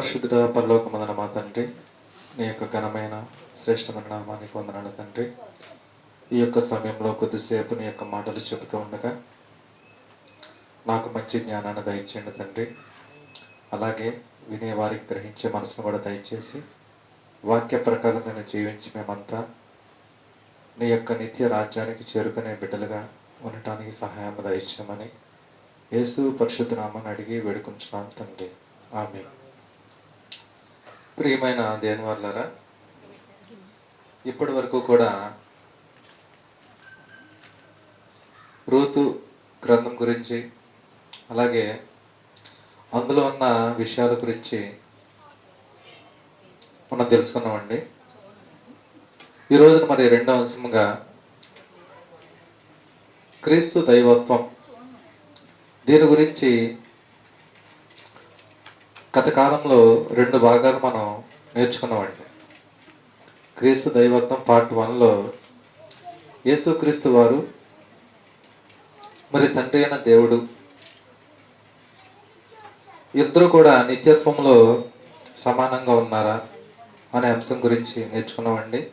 పరిశుద్ధుడ పరలోకమందన మా తండ్రి నీ యొక్క ఘనమైన శ్రేష్టమైన నామానికి వందనాలు తండ్రి. ఈ యొక్క సమయంలో కొద్దిసేపు నీ యొక్క మాటలు చెబుతూ ఉండగా నాకు మంచి జ్ఞానాన్ని దయచేయండి తండ్రి. అలాగే వినేవారికి గ్రహించే మనసును కూడా దయచేసి వాక్య ప్రకారం నేను జీవించి మేమంతా నీ యొక్క నిత్య రాజ్యానికి చేరుకునే బిడ్డలుగా ఉండటానికి సహాయం దయచేయమని యేసు పరిశుద్ధ నామని అడిగి వేడుకుంటున్నాం తండ్రి. ఆమె ప్రియమైన దేని వాళ్ళరా ఇప్పటి వరకు కూడా రూతు గ్రంథం గురించి అలాగే అందులో ఉన్న విషయాల గురించి మనం తెలుసుకున్నామండి. ఈ రోజున మరి రెండవ అంశంగా క్రీస్తు దైవత్వం దీని గురించి గత కాలంలో రెండు భాగాలు మనం నేర్చుకున్నామండి. క్రీస్తు దైవత్వం పార్ట్ వన్లో యేసుక్రీస్తు వారు మరి తండ్రి అయిన దేవుడు ఇద్దరు కూడా నిత్యత్వంలో సమానంగా ఉన్నారా అనే అంశం గురించి నేర్చుకున్నామండి.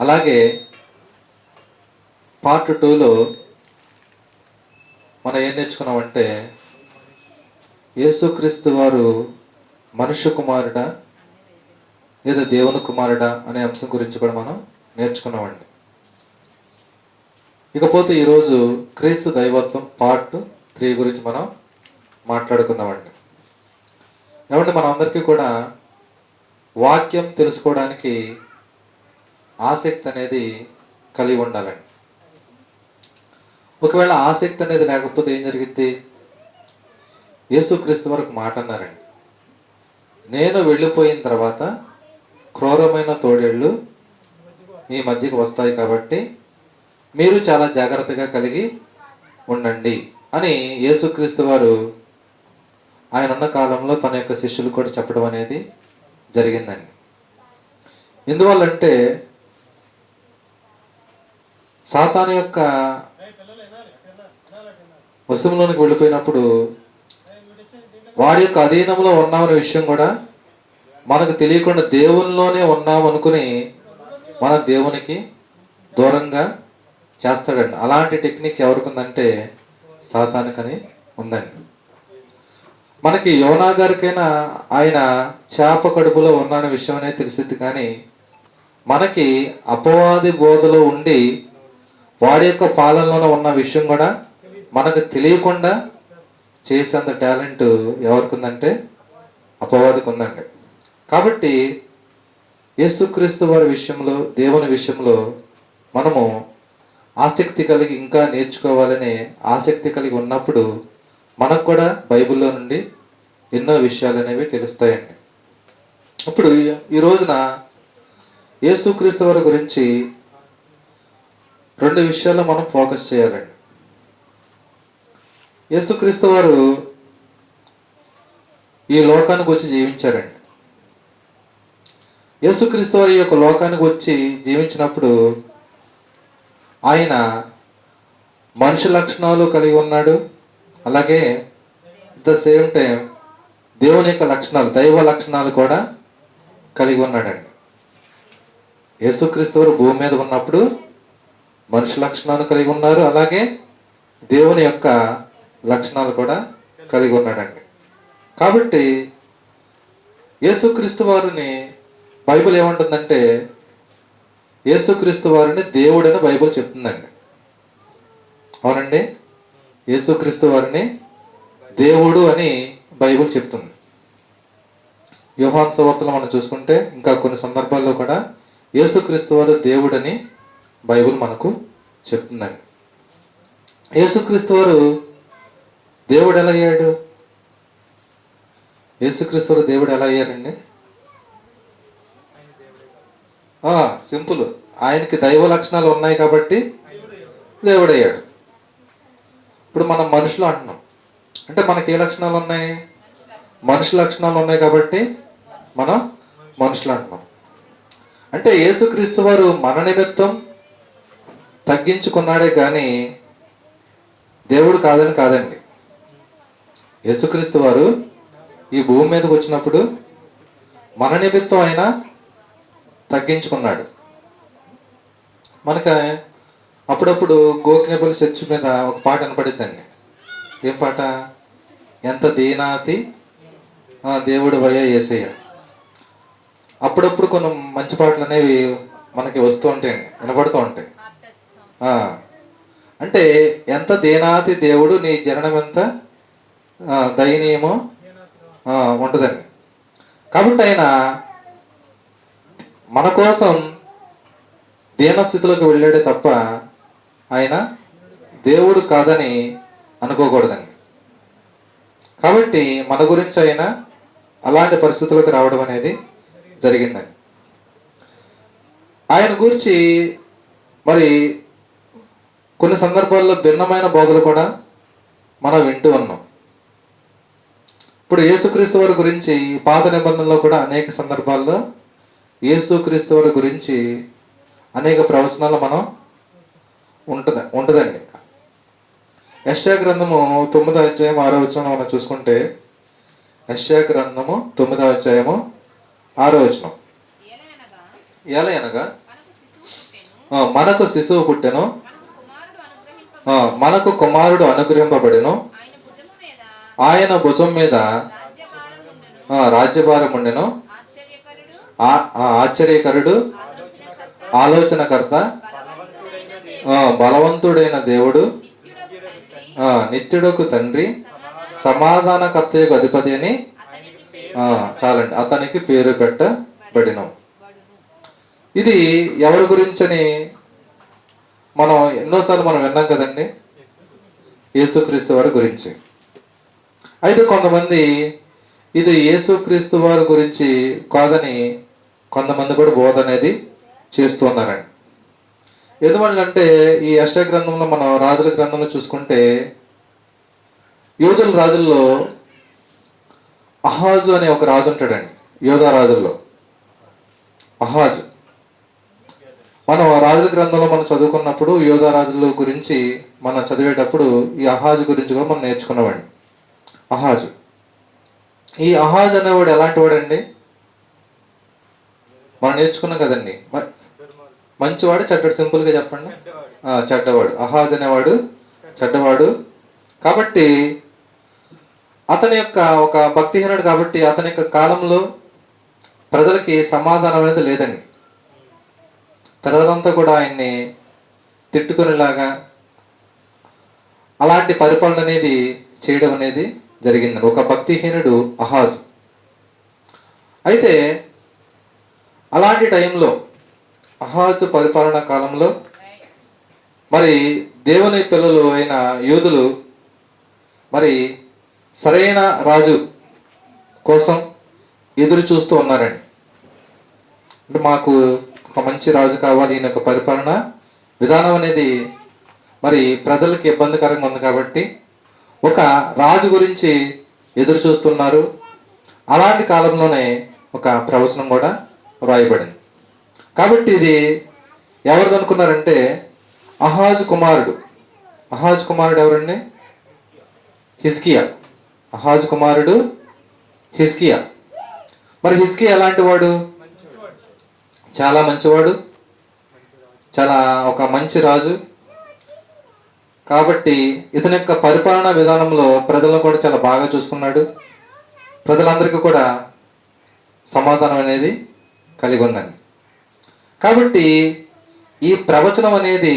అలాగే పార్ట్ టూలో మనం ఏం నేర్చుకున్నామంటే యేసుక్రీస్తు వారు మనుష్య కుమారుడా లేదా దేవుని కుమారుడా అనే అంశం గురించి కూడా మనం నేర్చుకున్నామండి. ఇకపోతే ఈరోజు క్రీస్తు దైవత్వం పార్ట్ త్రీ గురించి మనం మాట్లాడుకుందామండి. ఏమంటే మన అందరికీ కూడా వాక్యం తెలుసుకోవడానికి ఆసక్తి అనేది కలిగి ఉండాలండి. ఒకవేళ ఆసక్తి అనేది లేకపోతే ఏం జరిగింది యేసుక్రీస్తు వరకు మాట అన్నారండి నేను వెళ్ళిపోయిన తర్వాత క్రూరమైన తోడేళ్ళు మీ మధ్యకి వస్తాయి కాబట్టి మీరు చాలా జాగ్రత్తగా కలిగి ఉండండి అని యేసుక్రీస్తు వారు ఆయన ఉన్న కాలంలో తన యొక్క శిష్యులు కూడా చెప్పడం అనేది జరిగిందండి. ఎందువల్లంటే సాతాను యొక్క వశంలోనికి వెళ్ళిపోయినప్పుడు వాడి యొక్క అధీనంలో ఉన్నామనే విషయం కూడా మనకు తెలియకుండా దేవునిలోనే ఉన్నాం అనుకుని మన దేవునికి దూరంగా చేస్తాడండి. అలాంటి టెక్నిక్ ఎవరికి ఉందంటే సాతానికని ఉందండి. మనకి యోనా గారికైనా ఆయన చేప కడుపులో ఉన్నాడనే విషయం అనేది తెలిసింది కానీ మనకి అపవాది బోధలో ఉండి వాడి యొక్క పాలనలో ఉన్న విషయం కూడా మనకు తెలియకుండా చేసేంత టాలెంట్ ఎవరికి ఉందంటే అపవాదికి ఉందండి కాబట్టి యేసుక్రీస్తు వారి విషయంలో దేవుని విషయంలో మనము ఆసక్తి కలిగి ఇంకా నేర్చుకోవాలనే ఆసక్తి కలిగి ఉన్నప్పుడు మనకు కూడా బైబిల్లో నుండి ఎన్నో విషయాలు అనేవి తెలుస్తాయండి. ఇప్పుడు ఈ- ఈ రోజున యేసుక్రీస్తు వారి గురించి రెండు విషయాల్లో మనం ఫోకస్ చేయాలండి. యేసుక్రీస్తు వారు ఈ లోకానికి వచ్చి జీవించారండి. యేసుక్రీస్తు వారి యొక్క లోకానికి వచ్చి జీవించినప్పుడు ఆయన మనిషి లక్షణాలు కలిగి ఉన్నాడు. అలాగే ద సేమ్ టైం దేవుని యొక్క లక్షణాలు దైవ లక్షణాలు కూడా కలిగి ఉన్నాడండి. యేసుక్రీస్తు వారు భూమి మీద ఉన్నప్పుడు మనిషి లక్షణాలు కలిగి ఉన్నారు. అలాగే దేవుని యొక్క లక్షణాలు కూడా కలిగి ఉన్నాడండి. కాబట్టి యేసుక్రీస్తు వారిని బైబిల్ ఏమంటుందంటే యేసుక్రీస్తు వారిని దేవుడని బైబిల్ చెప్తుందండి. అవునండి? యేసుక్రీస్తు వారిని దేవుడు అని బైబిల్ చెప్తుంది. యోహాన్ సువార్తలో మనం చూసుకుంటే ఇంకా కొన్ని సందర్భాల్లో కూడా యేసుక్రీస్తు వారు దేవుడని బైబిల్ మనకు చెప్తుందండి. యేసుక్రీస్తు వారు దేవుడు ఎలా అయ్యాడు? యేసుక్రీస్తుడు దేవుడు ఎలా అయ్యారండి? సింపుల్. ఆయనకి దైవ లక్షణాలు ఉన్నాయి కాబట్టి దేవుడయ్యాడు ఇప్పుడు మనం మనుషులు అంటున్నాం. అంటే మనకి ఏ లక్షణాలు ఉన్నాయి? మనుషుల లక్షణాలు ఉన్నాయి కాబట్టి మనం మనుషులు అంటున్నాం. అంటే యేసుక్రీస్తు వారు మన నిమిత్తం తగ్గించుకున్నాడే కానీ దేవుడు కాదని కాదండి. యేసుక్రీస్తు వారు ఈ భూమి మీదకి వచ్చినప్పుడు మన నిమిత్తం ఆయన తగ్గించుకున్నాడు. మనకి అప్పుడప్పుడు గోకినేపల్లి చర్చ్ మీద ఒక పాట వినపడిద్దండి. ఏం పాట? ఎంత దీనాతి ఆ, దేవుడు వయ ఏసయ్య. అప్పుడప్పుడు కొన్ని మంచి పాటలు అనేవి మనకి వస్తూ ఉంటాయండి వినపడుతూ ఉంటాయి. అంటే ఎంత దీనాతి దేవుడు నీ జననం ఎంత దయనీయము ఉంటుందండి. కాబట్టి ఆయన మన కోసం దీనస్థితిలోకి వెళ్ళాడే తప్ప ఆయన దేవుడు కాదని అనుకోకూడదండి. కాబట్టి మన గురించి ఆయన అలాంటి పరిస్థితులకు రావడం అనేది జరిగిందండి. ఆయన గురించి మరి కొన్ని సందర్భాల్లో భిన్నమైన బోధలు కూడా మనం వింటూ ఉన్నాం. ఇప్పుడు యేసుక్రీస్తు వారి గురించి పాత నిబంధనలో కూడా అనేక సందర్భాల్లో యేసుక్రీస్తు వారి గురించి అనేక ప్రవచనాలు మనం ఉంటుంది ఉంటుందండి. యశ్యా గ్రంథము తొమ్మిదో అధ్యాయం ఆరో వచనం మనం చూసుకుంటే యశ్యా గ్రంథము తొమ్మిదో అధ్యాయము ఆరో వచనం. ఎలా అనగా మనకు శిశువు పుట్టెను మనకు కుమారుడు అనుగ్రహింపబడెను ఆయన భుజం మీద రాజ్యభారం ఉండెను. ఆ, ఆశ్చర్యకరుడు ఆలోచనకర్త బలవంతుడైన దేవుడు నిత్యుడుకు నిత్యుడకు తండ్రి సమాధానకర్త సమాధాన అధిపతి అని చాలండి. అతనికి పేరు పెట్టబడిన. ఇది ఎవరి గురించని మనం ఎన్నోసార్లు మనం విన్నాం కదండి? యేసుక్రీస్తు వారి గురించి. అయితే కొంతమంది ఇది యేసుక్రీస్తు వారి గురించి కాదని కొంతమంది కూడా బోధ అనేది చేస్తున్నారండి. ఎందువల్లంటే ఈ అష్ట గ్రంథంలో మనం రాజుల గ్రంథంలో చూసుకుంటే యోధుల రాజుల్లో అహాజు అనే ఒక రాజు ఉంటాడండి యోధా రాజుల్లో. అహాజు. మనం రాజుల గ్రంథంలో మనం చదువుకున్నప్పుడు యోధా రాజుల గురించి మనం చదివేటప్పుడు ఈ అహాజు గురించి కూడా మనం నేర్చుకున్నామండి అహాజు. ఈ అహాజ్ అనేవాడు ఎలాంటి వాడండి మనం నేర్చుకున్నాం కదండి. మంచివాడు చెడ్డవాడు సింపుల్గా చెప్పండి. చెడ్డవాడు. అహాజ్ అనేవాడు చెడ్డవాడు. కాబట్టి అతని యొక్క ఒక భక్తిహీనుడు కాబట్టి అతని యొక్క కాలంలో ప్రజలకి సమాధానం అనేది లేదండి. ప్రజలంతా కూడా ఆయన్ని తిట్టుకునేలాగా అలాంటి పరిపాలన అనేది చేయడం అనేది జరిగింది. ఒక భక్తిహీనుడు అహాజ్. అయితే అలాంటి టైంలో అహాజు పరిపాలన కాలంలో మరి దేవుని పిల్లలు అయిన యూదులు మరి సరైన రాజు కోసం ఎదురు చూస్తూ ఉన్నారండి. అంటే మాకు ఒక మంచి రాజు కావాలి ఈయన యొక్క పరిపాలన విధానం అనేది మరి ప్రజలకు ఇబ్బందికరంగా ఉంది కాబట్టి ఒక రాజు గురించి ఎదురు చూస్తున్నారు. అలాంటి కాలంలోనే ఒక ప్రవచనం కూడా వ్రాయబడింది. కాబట్టి ఇది ఎవరిది అనుకున్నారంటే అహాజ్ కుమారుడు. అహాజ్ కుమారుడు ఎవరండి? హిస్కియా అహాజ్ కుమారుడు హిస్కియా మరి హిస్కియా ఎలాంటి వాడు? చాలా మంచివాడు. చాలా ఒక మంచి రాజు. కాబట్టి ఇతని యొక్క పరిపాలనా విధానంలో ప్రజలను కూడా చాలా బాగా చూసుకున్నాడు. ప్రజలందరికీ కూడా సమాధానం అనేది కలిగి ఉందని కాబట్టి ఈ ప్రవచనం అనేది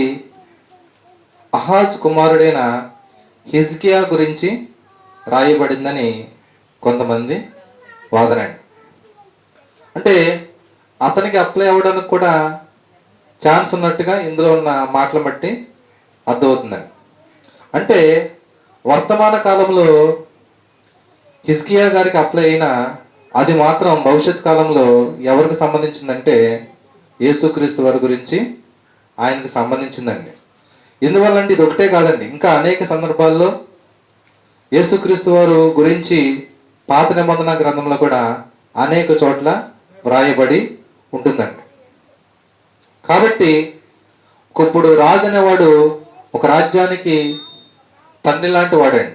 అహాజ్ కుమారుడైన హిజ్కియా గురించి రాయబడిందని కొంతమంది వాదనండి. అంటే అతనికి అప్లై అవ్వడానికి కూడా ఛాన్స్ ఉన్నట్టుగా ఇందులో ఉన్న మాటలు బట్టి అర్థమవుతుందండి. అంటే వర్తమాన కాలంలో హిస్కియా గారికి అప్లై అయినా అది మాత్రం భవిష్యత్ కాలంలో ఎవరికి సంబంధించిందంటే యేసుక్రీస్తు వారి గురించి ఆయనకు సంబంధించిందండి. ఎందువల్ల అంటే ఇది ఒకటే కాదండి. ఇంకా అనేక సందర్భాల్లో యేసుక్రీస్తు వారు గురించి పాత నిబంధన గ్రంథంలో కూడా అనేక చోట్ల వ్రాయబడి ఉంటుందండి. కాబట్టి ఇప్పుడు రాజు అనేవాడు ఒక రాజ్యానికి తండ్రి లాంటి వాడండి.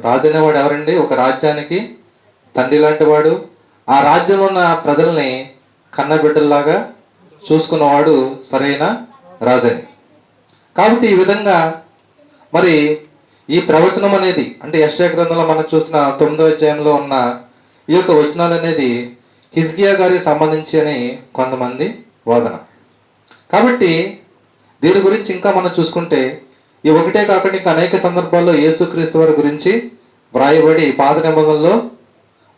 రాజు అనేవాడు ఎవరండి? ఒక రాజ్యానికి తండ్రి లాంటి వాడు. ఆ రాజ్యంలో ఉన్న ప్రజల్ని కన్నబిడ్డల్లాగా చూసుకున్నవాడు సరైన రాజని. కాబట్టి ఈ విధంగా మరి ఈ ప్రవచనం అనేది అంటే యశ్యా గ్రంథంలో మనం చూసిన తొమ్మిదో అధ్యాయంలో ఉన్న ఈ యొక్క వచనాలు అనేది హిజ్గియా గారికి సంబంధించి అని కొంతమంది వాదన. కాబట్టి దీని గురించి ఇంకా మనం చూసుకుంటే ఈ ఒకటే కాకుండా ఇంకా అనేక సందర్భాల్లో యేసుక్రీస్తు వారి గురించి వ్రాయబడి పాత నిబంధనలో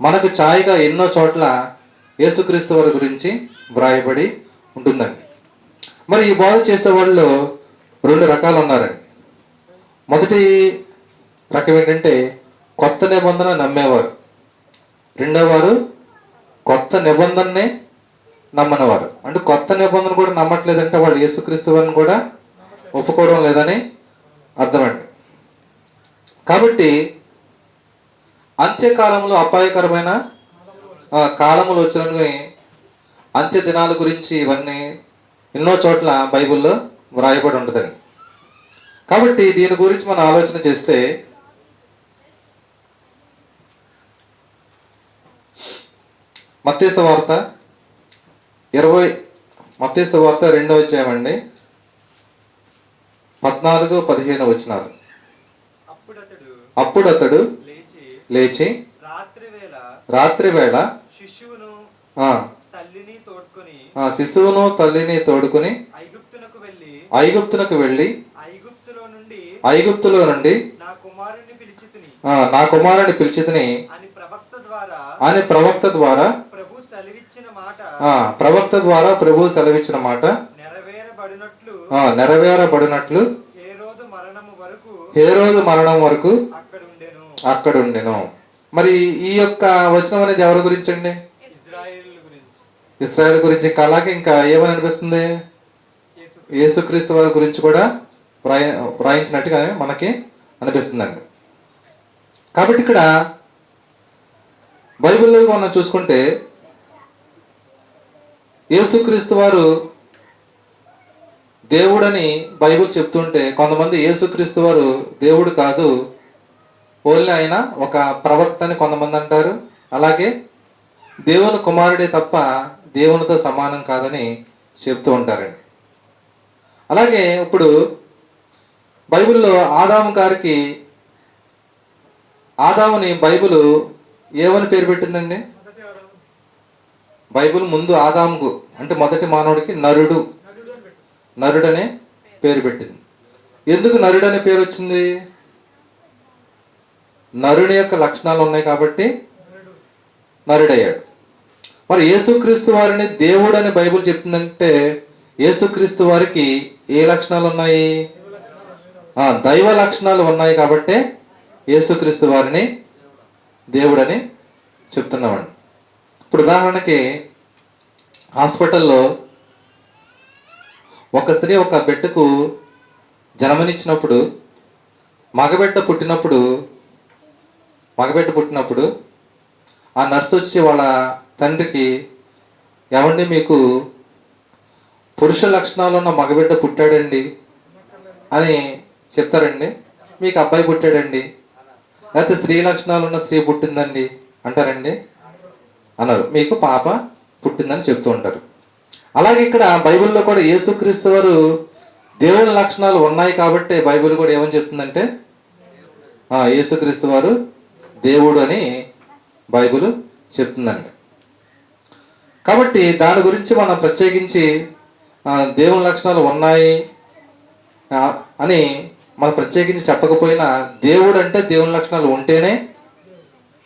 మనకు ఛాయగా ఎన్నో చోట్ల యేసుక్రీస్తు వారి గురించి వ్రాయబడి ఉంటుందండి. మరి ఈ బోధ చేసే వాళ్ళు రెండు రకాలు ఉన్నారండి. మొదటి రకం ఏంటంటే కొత్త నిబంధన నమ్మేవారు. రెండో వారు కొత్త నిబంధననే నమ్మనవారు. అంటే కొత్త నిబంధన కూడా నమ్మట్లేదంటే వాళ్ళు యేసుక్రీస్తు వారిని కూడా ఒప్పుకోవడం లేదని అర్థమండి కాబట్టి అంత్యకాలంలో అపాయకరమైన కాలములు వచ్చినవి అంత్య దినాల గురించి ఇవన్నీ ఎన్నో చోట్ల బైబిల్లో వ్రాయబడి ఉంటుందండి. కాబట్టి దీని గురించి మనం ఆలోచన చేస్తే మత్స్య వార్త ఇరవై మత్స్య వార్త రెండో వచ్చామండి పద్నాలుగు పదిహేను వచ్చినారు అప్పుడు అతడు లేచి రాత్రి వేళ శిశువును తల్లిని తోడ్కొని ఆ శిశువును తల్లిని తోడుకుని ఐగుప్తునకు వెళ్ళి ఐగుప్తునకు వెళ్ళి ఐగుప్తులో నుండి ఐగుప్తులో నుండి నా కుమారుని పిలిచితిని అని ప్రవక్త ద్వారా అని ప్రవక్త ద్వారా ప్రభు సెలవిచ్చిన మాట ఆ, ప్రవక్త ద్వారా ప్రభు సెలవిచ్చిన మాట నెరవేరబడినట్లు ఏ రోజు మరణం వరకు అక్కడ ఉండెను. మరి ఈ యొక్క వచనం అనేది ఎవరి గురించి. అండి ఇస్రాయల్ గురించి ఇంకా అలాగే ఇంకా ఏమని అనిపిస్తుంది? యేసు యేసుక్రీస్తు వారి గురించి కూడా వ్రాయ వ్రాయించినట్టుగా మనకి అనిపిస్తుందండి. కాబట్టి ఇక్కడ బైబిల్లో మనం చూసుకుంటే యేసుక్రీస్తు వారు దేవుడని బైబుల్ చెప్తుంటే కొంతమంది యేసుక్రీస్తు వారు దేవుడు కాదు ఓన్లీ ఆయన ఒక ప్రవక్త అని కొంతమంది అంటారు. అలాగే దేవుని కుమారుడే తప్ప దేవునితో సమానం కాదని చెప్తూ ఉంటారండి. అలాగే ఇప్పుడు బైబిల్లో ఆదాము గారికి ఆదాముని బైబిల్ ఏమని పేరు పెట్టిందండి? బైబిల్ ముందు ఆదాముకు అంటే మొదటి మానవుడికి నరుడు. నరుడనే పేరు పెట్టింది. ఎందుకు నరుడు పేరు వచ్చింది? నరుని యొక్క లక్షణాలు ఉన్నాయి కాబట్టి నరుడయ్యాడు. మరి యేసుక్రీస్తు వారిని దేవుడు అని బైబిల్ చెప్తుందంటే యేసుక్రీస్తు వారికి ఏ లక్షణాలు ఉన్నాయి? ఆ, దైవ లక్షణాలు ఉన్నాయి కాబట్టే యేసుక్రీస్తు వారిని దేవుడని చెప్తున్నామండి. ఇప్పుడు ఉదాహరణకి హాస్పిటల్లో ఒక స్త్రీ ఒక బిడ్డకు జన్మనిచ్చినప్పుడు మగబిడ్డ పుట్టినప్పుడు మగబిడ్డ పుట్టినప్పుడు ఆ నర్సు వచ్చి వాళ్ళ తండ్రికి ఏమండి మీకు పురుష లక్షణాలు ఉన్న మగబిడ్డ పుట్టాడండి? అని చెప్తారండి. మీకు అబ్బాయి పుట్టాడండి. లేకపోతే స్త్రీ లక్షణాలు ఉన్న స్త్రీ పుట్టిందండి. అంటారండి. అన్నారు. మీకు పాప పుట్టిందని చెప్తూ ఉంటారు. అలాగే ఇక్కడ బైబిల్లో కూడా యేసుక్రీస్తు వారు దేవుని లక్షణాలు ఉన్నాయి కాబట్టి బైబిల్ కూడా ఏమని చెప్తుందంటే ఆ, యేసుక్రీస్తు వారు దేవుడు అని బైబిల్ చెప్తుందండి కాబట్టి దాని గురించి మనం ప్రత్యేకించి దేవుని లక్షణాలు ఉన్నాయి అని మనం ప్రత్యేకించి చెప్పకపోయినా దేవుడు అంటే దేవుని లక్షణాలు ఉంటేనే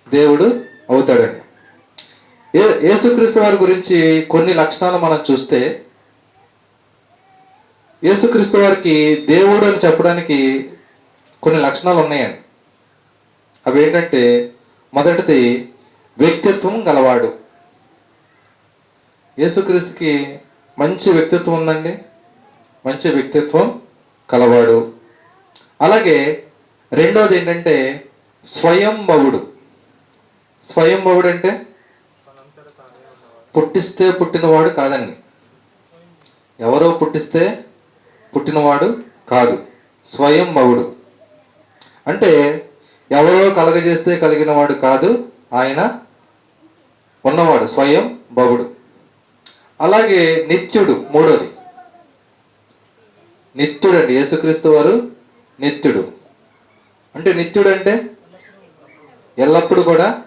దేవుడు అవుతాడండి. ఏ యేసుక్రీస్తు వారి గురించి కొన్ని లక్షణాలు మనం చూస్తే యేసుక్రీస్తు వారికి దేవుడు అని చెప్పడానికి కొన్ని లక్షణాలు ఉన్నాయండి. అవి ఏంటంటే మొదటిది వ్యక్తిత్వం గలవాడు. యేసుక్రీస్తుకి మంచి వ్యక్తిత్వం ఉందండి. మంచి వ్యక్తిత్వం కలవాడు. అలాగే రెండవది ఏంటంటే స్వయంభవుడు. స్వయంభవుడు అంటే పుట్టిస్తే పుట్టినవాడు కాదండి. ఎవరో పుట్టిస్తే పుట్టినవాడు కాదు. స్వయం స్వయంభవుడు అంటే ఎవరో కలగజేస్తే కలిగినవాడు కాదు ఆయన ఉన్నవాడు స్వయం భవుడు అలాగే నిత్యుడు మూడోది. నిత్యుడు అండి యేసుక్రీస్తు వారు నిత్యుడు. అంటే నిత్యుడు అంటే ఎల్లప్పుడూ కూడా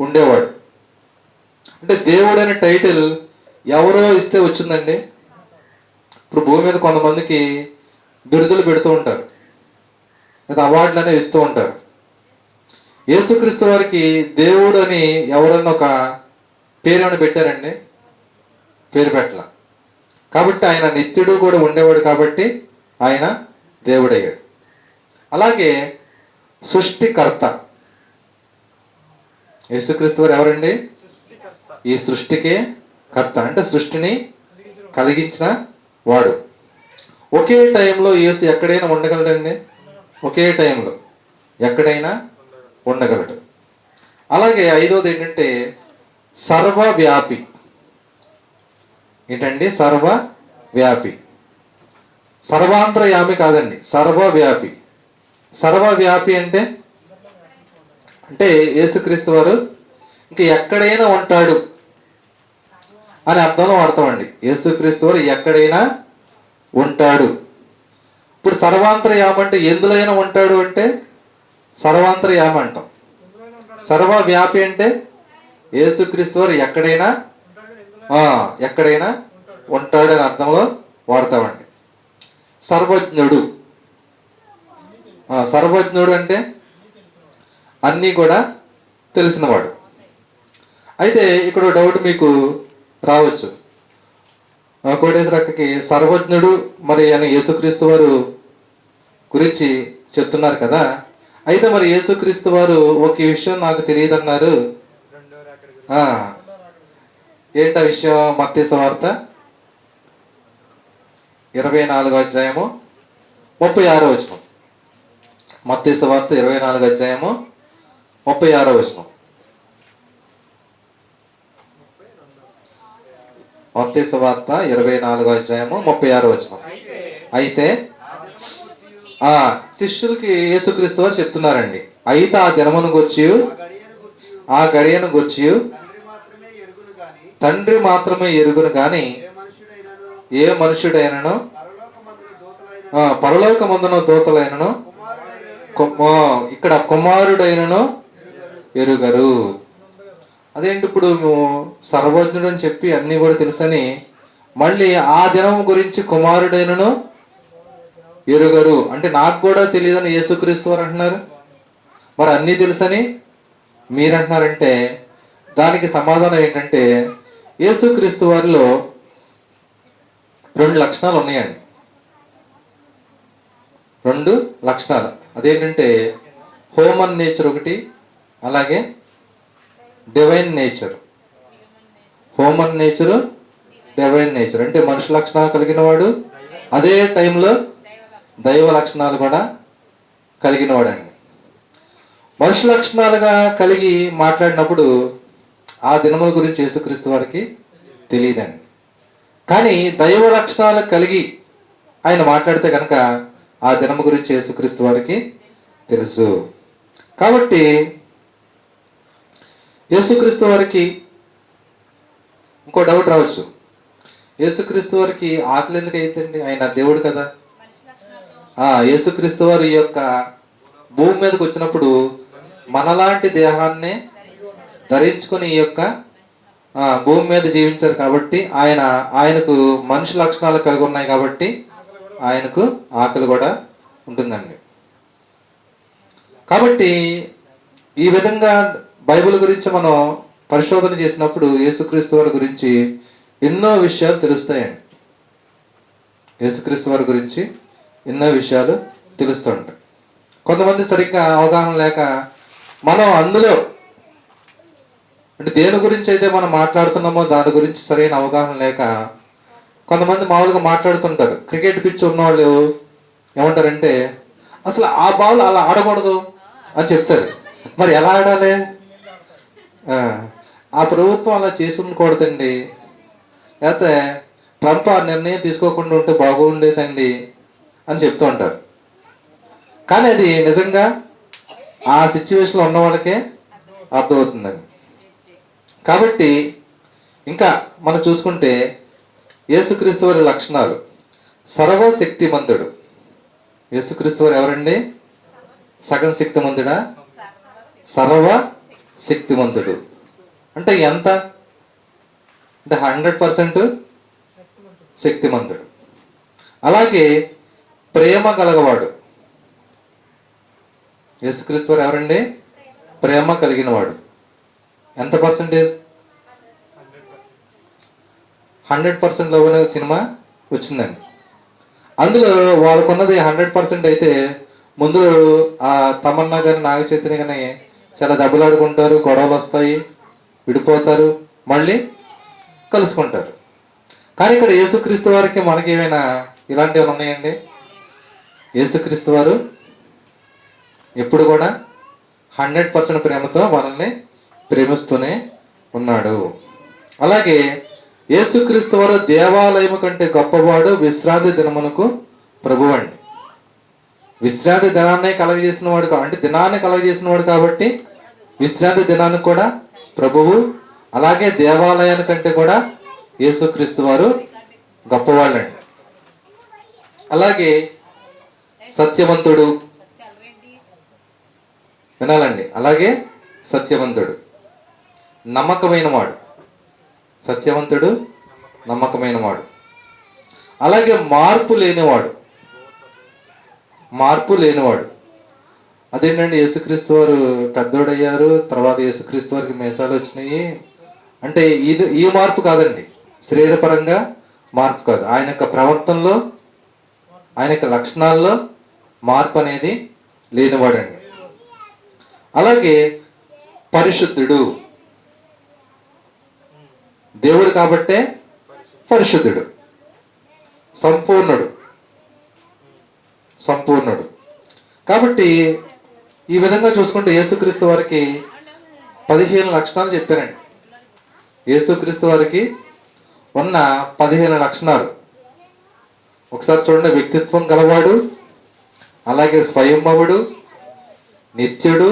ఉండేవాడు. అంటే దేవుడు అనే టైటిల్ ఎవరో ఇస్తే వచ్చిందండి? ఇప్పుడు భూమి మీద కొంతమందికి బిరుదులు పెడుతూ ఉంటారు. లేదా అవార్డులు అనేవి ఇస్తూ ఉంటారు. యేసుక్రీస్తు వారికి దేవుడు అని ఎవరన్నా ఒక పేరు ఏమైనా పెట్టారండి? పేరు పెట్టల. కాబట్టి ఆయన నిత్యుడు కూడా ఉండేవాడు కాబట్టి ఆయన దేవుడయ్యాడు. అలాగే సృష్టికర్త. యేసుక్రీస్తు వారు ఎవరండి? ఈ సృష్టికే కర్త అంటే సృష్టిని కలిగించిన వాడు. ఒకే టైంలో యేసు ఎక్కడైనా ఉండగలడండి? ఒకే టైంలో. ఎక్కడైనా ఉండగలడు. అలాగే ఐదోది ఏంటంటే సర్వవ్యాపి. ఏంటండి? సర్వవ్యాపి. సర్వాంతరయామి కాదండి సర్వవ్యాపి. సర్వవ్యాపి అంటే? అంటే యేసుక్రీస్తు వారు ఇంక ఎక్కడైనా ఉంటాడు. అని అర్థంలో వాడతామండి. యేసుక్రీస్తు వారు ఎక్కడైనా ఉంటాడు. ఇప్పుడు సర్వాంతరయామ అంటే ఎందులైనా ఉంటాడు అంటే సర్వాంతరయామ అంటాం. సర్వవ్యాపి అంటే యేసుక్రీస్తు వారు ఎక్కడైనా ఎక్కడైనా ఉంటాడు అని అర్థంలో వాడతామండి. సర్వజ్ఞుడు. సర్వజ్ఞుడు అంటే అన్నీ కూడా తెలిసినవాడు. అయితే ఇక్కడ డౌట్ మీకు రావచ్చు. కోటేశ్వర కోటేశ్వరక్కకి సర్వజ్ఞుడు మరి అని యేసుక్రీస్తు వారు గురించి చెప్తున్నారు కదా. అయితే మరి యేసుక్రీస్తు వారు ఒక విషయం నాకు తెలియదన్నారు. అన్నారు ఏంటా విషయం? మత్స్య వార్త ఇరవై నాలుగో అధ్యాయము ముప్పై ఆరో వచనం. మత్స్య వార్త ఇరవై నాలుగు అధ్యాయము ముప్పై ఆరో వచనం. మత్తేసు వార్త ఇరవై నాలుగో అధ్యాయము ముప్పై ఆరో వచనం. అయితే ఆ శిష్యులకి యేసుక్రీస్తు వారు చెప్తున్నారండి. అయితే ఆ దినమును గొచ్చి ఆ గడియను గొచ్చి తండ్రి మాత్రమే ఎరుగును గాని ఏ మనుషుడైనను ఆ, పరలోకమందున దూతలైనను ఇక్కడ కుమారుడైనను ఎరుగరు. అదేంటి ఇప్పుడు నువ్వు సర్వజ్ఞుడు అని చెప్పి అన్నీ కూడా తెలుసని మళ్ళీ ఆ దినం గురించి కుమారుడైనను ఎరుగరు. అంటే నాకు కూడా తెలియదని యేసుక్రీస్తు వారు అంటున్నారు. మరి అన్నీ తెలుసని మీరు అంటున్నారంటే దానికి సమాధానం ఏంటంటే యేసుక్రీస్తు వారిలో రెండు లక్షణాలు ఉన్నాయండి. రెండు లక్షణాలు. అదేంటంటే హ్యూమన్ నేచర్ ఒకటి అలాగే divine nature human nature divine nature అంటే మనుషు లక్షణాలు కలిగిన వాడు అదే టైంలో దైవ లక్షణాలు కూడా కలిగిన వాడండి మనుషు లక్షణాలుగా కలిగి మాట్లాడినప్పుడు ఆ దినముల గురించి యేసుక్రీస్తు వారికి తెలియదండి. కానీ దైవ లక్షణాలు కలిగి ఆయన మాట్లాడితే కనుక ఆ దినము గురించి యేసుక్రీస్తు వారికి తెలుసు. కాబట్టి యేసుక్రీస్తు వారికి ఇంకో డౌట్ రావచ్చు. యేసుక్రీస్తు వారికి ఆకలి ఎందుకు అయిద్దండి ఆయన దేవుడు కదా. ఆ యేసుక్రీస్తు వారి యొక్క భూమి మీదకి వచ్చినప్పుడు మనలాంటి దేహాన్ని ధరించుకొని ఈ యొక్క భూమి మీద జీవించారు కాబట్టి ఆయన ఆయనకు మనిషి లక్షణాలు కలిగి ఉన్నాయి కాబట్టి ఆయనకు ఆకలి కూడా ఉంటుందండి. కాబట్టి ఈ విధంగా బైబిల్ గురించి మనం పరిశోధన చేసినప్పుడు యేసుక్రీస్తు వారి గురించి ఎన్నో విషయాలు తెలుస్తాయండి యేసుక్రీస్తు వారి గురించి ఎన్నో విషయాలు తెలుస్తుంటాయి కొంతమంది సరిగ్గా అవగాహన లేక మనం అందులో అంటే దేని గురించి అయితే మనం మాట్లాడుతున్నామో దాని గురించి సరైన అవగాహన లేక కొంతమంది మామూలుగా మాట్లాడుతుంటారు. క్రికెట్ పిచ్ ఉన్నవాళ్ళు ఏమంటారంటే అసలు ఆ బాల్ అలా ఆడకూడదు అని చెప్తారు. మరి ఎలా ఆడాలి? ఆ, ప్రభుత్వం అలా చేసి లేకపోతే ట్రంప్ ఆ నిర్ణయం తీసుకోకుండా ఉంటే బాగుండేదండి అని చెప్తూ ఉంటారు. కానీ అది నిజంగా ఆ సిచ్యువేషన్లో ఉన్న వాళ్ళకే అర్థమవుతుందండి. కాబట్టి ఇంకా మనం చూసుకుంటే యేసుక్రీస్తు వారి లక్షణాలు. సర్వశక్తిమంతుడు. యేసుక్రీస్తు వారు ఎవరండి? సగం శక్తిమంతుడా? సర్వ శక్తిమంతుడు అంటే ఎంత? అంటే హండ్రెడ్ పర్సెంట్ శక్తిమంతుడు. అలాగే ప్రేమ కలగవాడు యేసుక్రీస్తు వారు ఎవరండి? ప్రేమ కలిగినవాడు. ఎంత పర్సెంటేజ్? హండ్రెడ్ పర్సెంట్ లవ్ అనే సినిమా వచ్చిందండి. అందులో వాళ్ళకున్నది హండ్రెడ్ పర్సెంట్ అయితే ముందు ఆ తమన్నా గారి నాగ చైతన్య కానీ చాలా దెబ్బలాడుకుంటారు గొడవలు వస్తాయి విడిపోతారు మళ్ళీ కలుసుకుంటారు. కానీ ఇక్కడ యేసుక్రీస్తు వారికి మనకి ఏమైనా ఇలాంటివి ఉన్నాయండి? యేసుక్రీస్తు వారు ఎప్పుడు కూడా హండ్రెడ్ పర్సెంట్ ప్రేమతో మనల్ని ప్రేమిస్తూనే ఉన్నాడు. అలాగే యేసుక్రీస్తు వారు దేవాలయము కంటే గొప్పవాడు విశ్రాంతి దినమునకు ప్రభు అండి. విశ్రాంతి దినాన్నే కలగజేసిన వాడు అంటే దినాన్ని కలగజేసిన వాడు కాబట్టి విశ్రాంతి దినానికి కూడా ప్రభువు అలాగే దేవాలయానికంటే కూడా యేసుక్రీస్తు వారు గొప్పవాళ్ళండి. అలాగే సత్యవంతుడు వినాలండి. అలాగే సత్యవంతుడు. నమ్మకమైన వాడు. సత్యవంతుడు నమ్మకమైన వాడు. అలాగే మార్పు లేనివాడు. మార్పు లేనివాడు. అదేంటండి యేసుక్రీస్తు వారు పెద్దోడయ్యారు తర్వాత యేసుక్రీస్తు వారికి మేసాలు వచ్చినాయి. అంటే ఇది ఈ మార్పు కాదండి. శరీరపరంగా మార్పు కాదు. ఆయన యొక్క ప్రవర్తనలో ఆయన యొక్క లక్షణాల్లో మార్పు అనేది లేనివాడండి. అలాగే పరిశుద్ధుడు. దేవుడు కాబట్టే పరిశుద్ధుడు. సంపూర్ణుడు. సంపూర్ణుడు. కాబట్టి ఈ విధంగా చూసుకుంటే యేసుక్రీస్తు వారికి పదిహేను లక్షణాలు చెప్పారండి. యేసుక్రీస్తు వారికి ఉన్న పదిహేను లక్షణాలు. ఒకసారి చూడండి వ్యక్తిత్వం గలవాడు అలాగే స్వయంభవుడు నిత్యుడు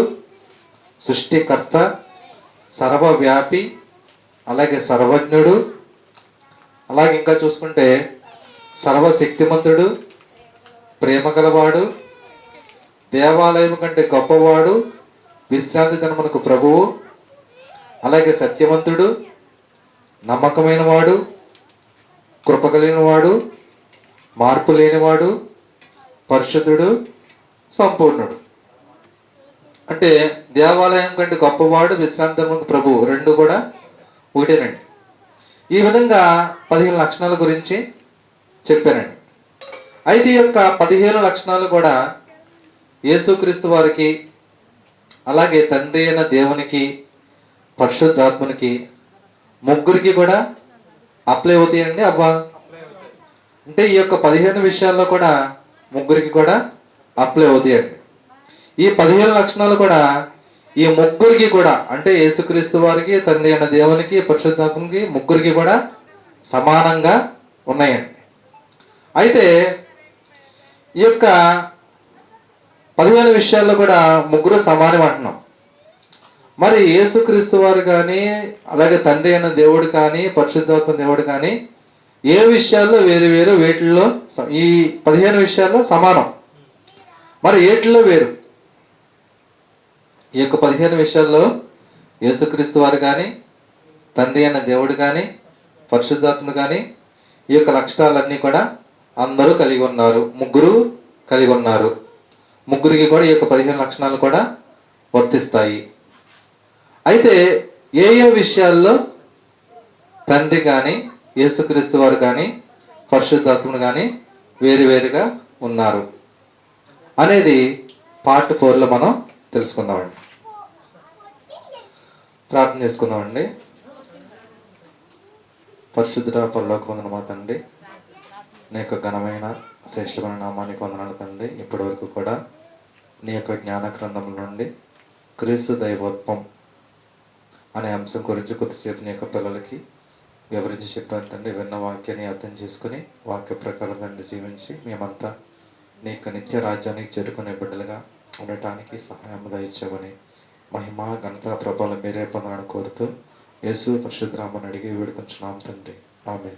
సృష్టికర్త సర్వవ్యాపి అలాగే సర్వజ్ఞుడు అలాగే ఇంకా చూసుకుంటే సర్వశక్తిమంతుడు ప్రేమ గలవాడు దేవాలయం కంటే గొప్పవాడు విశ్రాంతి దినమునకు ప్రభువు అలాగే సత్యవంతుడు నమ్మకమైన వాడు కృప కలిగిన వాడు మార్పు లేనివాడు పరిశుద్ధుడు సంపూర్ణుడు. అంటే దేవాలయం కంటే గొప్పవాడు విశ్రాంతి దినమునకు ప్రభువు రెండు కూడా ఒకటేనండి. ఈ విధంగా పదిహేను లక్షణాల గురించి చెప్పానండి. అయితే ఈ యొక్క పదిహేను లక్షణాలు కూడా యేసుక్రీస్తు వారికి అలాగే తండ్రి అయిన దేవునికి పరిశుద్ధాత్మనికి ముగ్గురికి కూడా అప్లై అవుతాయండి అబ్బా? అంటే ఈ యొక్క పదిహేను విషయాల్లో కూడా ముగ్గురికి కూడా అప్లై అవుతాయండి. ఈ పదిహేను లక్షణాలు కూడా ఈ ముగ్గురికి కూడా అంటే యేసుక్రీస్తు వారికి తండ్రి అయిన దేవునికి పరిశుద్ధాత్మకి ముగ్గురికి కూడా సమానంగా ఉన్నాయండి. అయితే ఈ యొక్క పదిహేను విషయాల్లో కూడా ముగ్గురు సమానం అంటున్నాం. మరి యేసుక్రీస్తు వారు కానీ అలాగే తండ్రి అయిన దేవుడు కానీ పరిశుద్ధాత్మ దేవుడు కానీ ఏ విషయాల్లో వేరు వేరు వేటిల్లో ఈ పదిహేను విషయాల్లో సమానం. మరి ఏటిలో వేరు? ఈ యొక్క పదిహేను విషయాల్లో యేసుక్రీస్తు వారు కానీ తండ్రి అయిన దేవుడు కానీ పరిశుద్ధాత్మ కానీ ఈ యొక్క లక్షణాలన్నీ కూడా అందరూ కలిగి ఉన్నారు ముగ్గురు కలిగి ఉన్నారు. ముగ్గురికి కూడా ఈ యొక్క పదిహేను లక్షణాలు కూడా వర్తిస్తాయి. అయితే ఏ ఏ విషయాల్లో తండ్రి కానీ యేసుక్రీస్తు వారు కానీ పరిశుద్ధాత్ముడు కానీ వేరువేరుగా ఉన్నారు అనేది పార్ట్ ఫోర్లో మనం తెలుసుకుందామండి. ప్రార్థన చేసుకుందామండి. పరిశుద్ధ పరలోకమందున మా తండ్రి నీ యొక్క ఘనమైన శ్రేష్టమైన నామానికి వందనాలు తండ్రి ఇప్పటి వరకు కూడా నీ యొక్క జ్ఞాన గ్రంథం నుండి క్రీస్తు దైవత్వం అనే అంశం గురించి కొద్దిసేపు నీ యొక్క పిల్లలకి వివరించి చెప్పాను తండ్రి. విన్న వాక్యాన్ని అర్థం చేసుకుని వాక్య ప్రకారం తండ్రి జీవించి మేమంతా నీ యొక్క నిత్య రాజ్యానికి చేరుకునే బిడ్డలుగా ఉండటానికి సహాయం దయచేవని మహిమ ఘనత ప్రభావం మీరే పొందాలని కోరుతూ యేసు పరిశుద్ధరామని అడిగి వేడుకొంచున్నాం తండ్రి. ఆమె